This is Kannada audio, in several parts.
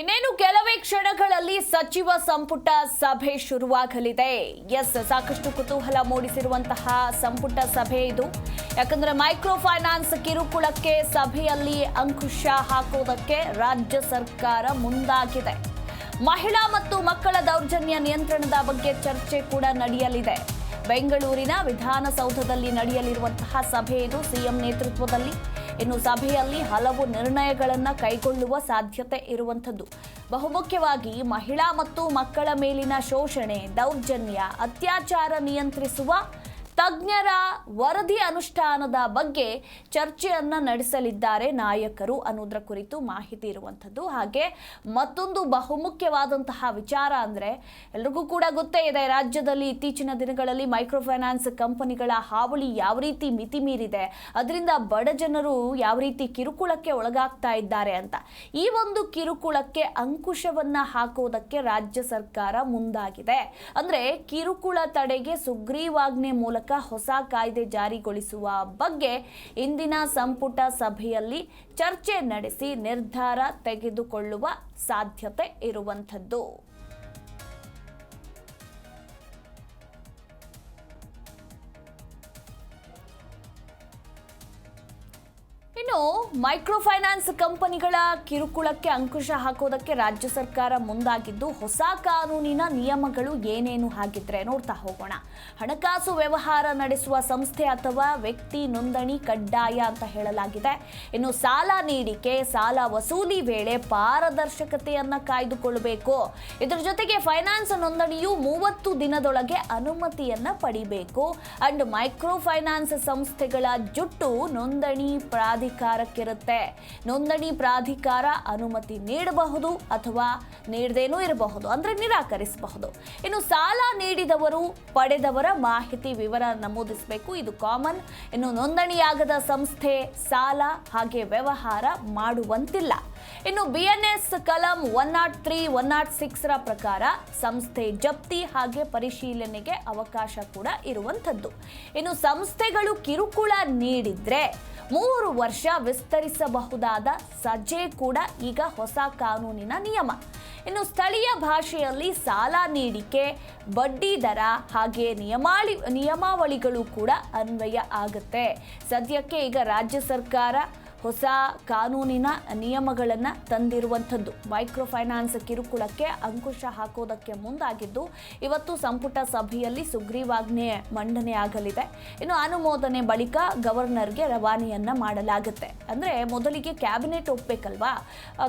ಇನ್ನೇನು ಕೆಲವೇ ಕ್ಷಣಗಳಲ್ಲಿ ಸಚಿವ ಸಂಪುಟ ಸಭೆ ಶುರುವಾಗಲಿದೆ. ಎಸ್, ಸಾಕಷ್ಟು ಕುತೂಹಲ ಮೂಡಿಸಿರುವಂತಹ ಸಂಪುಟ ಸಭೆ ಇದು. ಯಾಕಂದ್ರೆ ಮೈಕ್ರೋ ಫೈನಾನ್ಸ್ ಕಿರುಕುಳಕ್ಕೆ ಸಭೆಯಲ್ಲಿ ಅಂಕುಶ ಹಾಕೋದಕ್ಕೆ ರಾಜ್ಯ ಸರ್ಕಾರ ಮುಂದಾಗಿದೆ. ಮಹಿಳಾ ಮತ್ತು ಮಕ್ಕಳ ದೌರ್ಜನ್ಯ ನಿಯಂತ್ರಣದ ಬಗ್ಗೆ ಚರ್ಚೆ ಕೂಡ ನಡೆಯಲಿದೆ. ಬೆಂಗಳೂರಿನ ವಿಧಾನಸೌಧದಲ್ಲಿ ನಡೆಯಲಿರುವಂತಹ ಸಭೆ ಇದು ಸಿಎಂ ನೇತೃತ್ವದಲ್ಲಿ. ಇನ್ನು ಸಭೆಯಲ್ಲಿ ಹಲವು ನಿರ್ಣಯಗಳನ್ನು ಕೈಗೊಳ್ಳುವ ಸಾಧ್ಯತೆ ಇರುವಂಥದ್ದು. ಬಹುಮುಖ್ಯವಾಗಿ ಮಹಿಳಾ ಮತ್ತು ಮಕ್ಕಳ ಮೇಲಿನ ಶೋಷಣೆ, ದೌರ್ಜನ್ಯ, ಅತ್ಯಾಚಾರ ನಿಯಂತ್ರಿಸುವ ತಜ್ಞರ ವರದಿ ಅನುಷ್ಠಾನದ ಬಗ್ಗೆ ಚರ್ಚೆಯನ್ನ ನಡೆಸಲಿದ್ದಾರೆ ನಾಯಕರು ಅನ್ನೋದ್ರ ಕುರಿತು ಮಾಹಿತಿ ಇರುವಂಥದ್ದು. ಹಾಗೆ ಮತ್ತೊಂದು ಬಹುಮುಖ್ಯವಾದಂತಹ ವಿಚಾರ ಅಂದ್ರೆ ಎಲ್ರಿಗೂ ಕೂಡ ಗೊತ್ತೇ ಇದೆ, ರಾಜ್ಯದಲ್ಲಿ ಇತ್ತೀಚಿನ ದಿನಗಳಲ್ಲಿ ಮೈಕ್ರೋ ಫೈನಾನ್ಸ್ ಕಂಪನಿಗಳ ಹಾವಳಿ ಯಾವ ರೀತಿ ಮಿತಿ ಮೀರಿದೆ, ಅದರಿಂದ ಬಡ ಜನರು ಯಾವ ರೀತಿ ಕಿರುಕುಳಕ್ಕೆ ಒಳಗಾಗ್ತಾ ಇದ್ದಾರೆ ಅಂತ. ಈ ಒಂದು ಕಿರುಕುಳಕ್ಕೆ ಅಂಕುಶವನ್ನ ಹಾಕೋದಕ್ಕೆ ರಾಜ್ಯ ಸರ್ಕಾರ ಮುಂದಾಗಿದೆ. ಅಂದ್ರೆ ಕಿರುಕುಳ ತಡೆಗೆ ಸುಗ್ರೀವಾಜ್ಞೆ ಮೂಲಕ ಹೊಸ ಕಾಯ್ದೆ ಜಾರಿಗೊಳಿಸುವ ಬಗ್ಗೆ ಇಂದಿನ ಸಂಪುಟ ಸಭೆಯಲ್ಲಿ ಚರ್ಚೆ ನಡೆಸಿ ನಿರ್ಧಾರ ತೆಗೆದುಕೊಳ್ಳುವ ಸಾಧ್ಯತೆ ಇರುವಂಥದ್ದು. ಇನ್ನು ಮೈಕ್ರೋ ಫೈನಾನ್ಸ್ ಕಂಪನಿಗಳ ಕಿರುಕುಳಕ್ಕೆ ಅಂಕುಶ ಹಾಕೋದಕ್ಕೆ ರಾಜ್ಯ ಸರ್ಕಾರ ಮುಂದಾಗಿದ್ದು ಹೊಸ ಕಾನೂನಿನ ನಿಯಮಗಳು ಏನೇನು ಹಾಗಿದ್ರೆ ನೋಡ್ತಾ ಹೋಗೋಣ. ಹಣಕಾಸು ವ್ಯವಹಾರ ನಡೆಸುವ ಸಂಸ್ಥೆ ಅಥವಾ ವ್ಯಕ್ತಿ ನೋಂದಣಿ ಕಡ್ಡಾಯ ಅಂತ ಹೇಳಲಾಗಿದೆ. ಇನ್ನು ಸಾಲ ನೀಡಿಕೆ, ಸಾಲ ವಸೂಲಿ ವೇಳೆ ಪಾರದರ್ಶಕತೆಯನ್ನು ಕಾಯ್ದುಕೊಳ್ಳಬೇಕು. ಇದರ ಜೊತೆಗೆ ಫೈನಾನ್ಸ್ ನೋಂದಣಿಯು ಮೂವತ್ತು ದಿನದೊಳಗೆ ಅನುಮತಿಯನ್ನ ಪಡಿಬೇಕು. ಅಂಡ್ ಮೈಕ್ರೋ ಫೈನಾನ್ಸ್ ಸಂಸ್ಥೆಗಳ ಜುಟ್ಟು ನೋಂದಣಿ ಪ್ರಾಧಿಕಾರಕ್ಕಿರುತ್ತೆ ನೋಂದಣಿ ಪ್ರಾಧಿಕಾರ ಅನುಮತಿ ನೀಡಬಹುದು ಅಥವಾ ನೀಡದೇನೂ ಇರಬಹುದು ಅಂದರೆ ನಿರಾಕರಿಸಬಹುದು. ಇನ್ನು ಸಾಲ ನೀಡಿದವರು ಪಡೆದವರ ಮಾಹಿತಿ ವಿವರ ನಮೂದಿಸಬೇಕು. ಇದು ಕಾಮನ್. ಇನ್ನು ನೋಂದಣಿಯಾಗದ ಸಂಸ್ಥೆ ಸಾಲ ಹಾಗೆ ವ್ಯವಹಾರ ಮಾಡುವಂತಿಲ್ಲ. ಇನ್ನು ಬಿಎನ್ಎಸ್ ಕಲಂ one naught three, one naught six ರ ಪ್ರಕಾರ ಸಂಸ್ಥೆ ಜಪ್ತಿ ಹಾಗೆ ಪರಿಶೀಲನೆಗೆ ಅವಕಾಶ ಕೂಡ ಇರುವಂಥದ್ದು. ಇನ್ನು ಸಂಸ್ಥೆಗಳು ಕಿರುಕುಳ ನೀಡಿದ್ರೆ ಮೂರು ವರ್ಷ ವಿಸ್ತರಿಸಬಹುದಾದ ಸಜ್ಜೆ ಕೂಡ ಈಗ ಹೊಸ ಕಾನೂನಿನ ನಿಯಮ. ಇನ್ನು ಸ್ಥಳೀಯ ಭಾಷೆಯಲ್ಲಿ ಸಾಲ ನೀಡಿಕೆ, ಬಡ್ಡಿ ದರ ಹಾಗೆ ನಿಯಮಾಳಿ, ನಿಯಮಾವಳಿಗಳು ಕೂಡ ಅನ್ವಯ ಆಗುತ್ತೆ. ಸದ್ಯಕ್ಕೆ ಈಗ ರಾಜ್ಯ ಸರ್ಕಾರ ಹೊಸ ಕಾನೂನಿನ ನಿಯಮಗಳನ್ನು ತಂದಿರುವಂಥದ್ದು. ಮೈಕ್ರೋ ಫೈನಾನ್ಸ್ ಕಿರುಕುಳಕ್ಕೆ ಅಂಕುಶ ಹಾಕೋದಕ್ಕೆ ಮುಂದಾಗಿದ್ದು, ಇವತ್ತು ಸಂಪುಟ ಸಭೆಯಲ್ಲಿ ಸುಗ್ರೀವಾಜ್ಞೆ ಮಂಡನೆ ಆಗಲಿದೆ. ಇನ್ನು ಅನುಮೋದನೆ ಬಳಿಕ ಗವರ್ನರ್ಗೆ ರವಾನೆಯನ್ನು ಮಾಡಲಾಗುತ್ತೆ. ಅಂದರೆ ಮೊದಲಿಗೆ ಕ್ಯಾಬಿನೆಟ್ ಒಪ್ಪಬೇಕಲ್ವಾ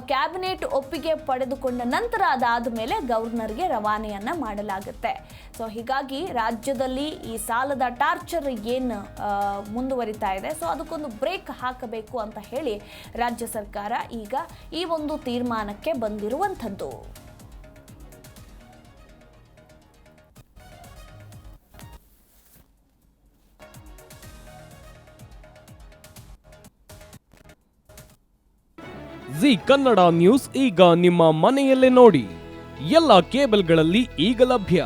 ಕ್ಯಾಬಿನೆಟ್ ಒಪ್ಪಿಗೆ ಪಡೆದುಕೊಂಡ ನಂತರ ಅದಾದ ಮೇಲೆ ಗವರ್ನರ್ಗೆ ರವಾನೆಯನ್ನು ಮಾಡಲಾಗುತ್ತೆ. ಸೊ, ಹೀಗಾಗಿ ರಾಜ್ಯದಲ್ಲಿ ಈ ಸಾಲದ ಟಾರ್ಚರ್ ಏನು ಮುಂದುವರಿತಾ ಇದೆ. ಸೊ, ಅದಕ್ಕೊಂದು ಬ್ರೇಕ್ ಹಾಕಬೇಕು ಅಂತ ಹೇಳಿ ರಾಜ್ಯ ಸರ್ಕಾರ ಈಗ ಈ ಒಂದು ತೀರ್ಮಾನಕ್ಕೆ ಬಂದಿರುವಂಥದ್ದು. ಜಿ ಕನ್ನಡ ನ್ಯೂಸ್ ಈಗ ನಿಮ್ಮ ಮನೆಯಲ್ಲೇ ನೋಡಿ. ಎಲ್ಲ ಕೇಬಲ್ಗಳಲ್ಲಿ ಈಗ ಲಭ್ಯ.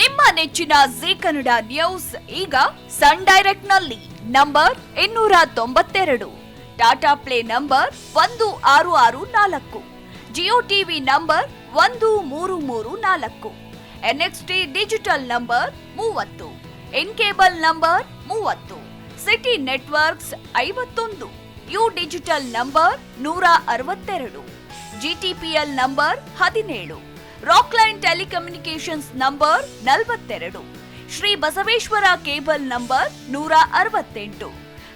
ನಿಮ್ಮ ನೆಚ್ಚಿನ ಜಿ ಕನ್ನಡ ನ್ಯೂಸ್ ಈಗ ಸನ್ ಡೈರೆಕ್ಟ್ನಲ್ಲಿ ನಂಬರ್ ಇನ್ನೂರ ತೊಂಬತ್ತೆರಡು. ಟಾಟಾ ಪ್ಲೇ ನಂಬರ್ ಒಂದು ಆರು ಆರು ನಾಲ್ಕು ಜಿಯೋ ಟಿವಿ ನಂಬರ್ ಒಂದು ಮೂರು ಮೂರು ನಾಲ್ಕು ಎನ್ಎಕ್ಸ್ಟಿ ಡಿಜಿಟಲ್ ನಂಬರ್ ಮೂವತ್ತು ಇನ್ ಕೇಬಲ್ ನಂಬರ್ ಮೂವತ್ತು ಸಿಟಿ ನೆಟ್ವರ್ಕ್ಸ್ ಐವತ್ತೊಂದು ಯು ಡಿಜಿಟಲ್ ನಂಬರ್ ನೂರ ಅರವತ್ತೆರಡು ಜಿಟಿಪಿಎಲ್ ನಂಬರ್ ಹದಿನೇಳು ರಾಕ್ಲೈನ್ ಟೆಲಿಕಮ್ಯುನಿಕೇಶನ್ಸ್ ನಂಬರ್ ನಲವತ್ತೆರಡು ಶ್ರೀ ಬಸವೇಶ್ವರ ಕೇಬಲ್ ನಂಬರ್ ನೂರ ಅರವತ್ತೆಂಟು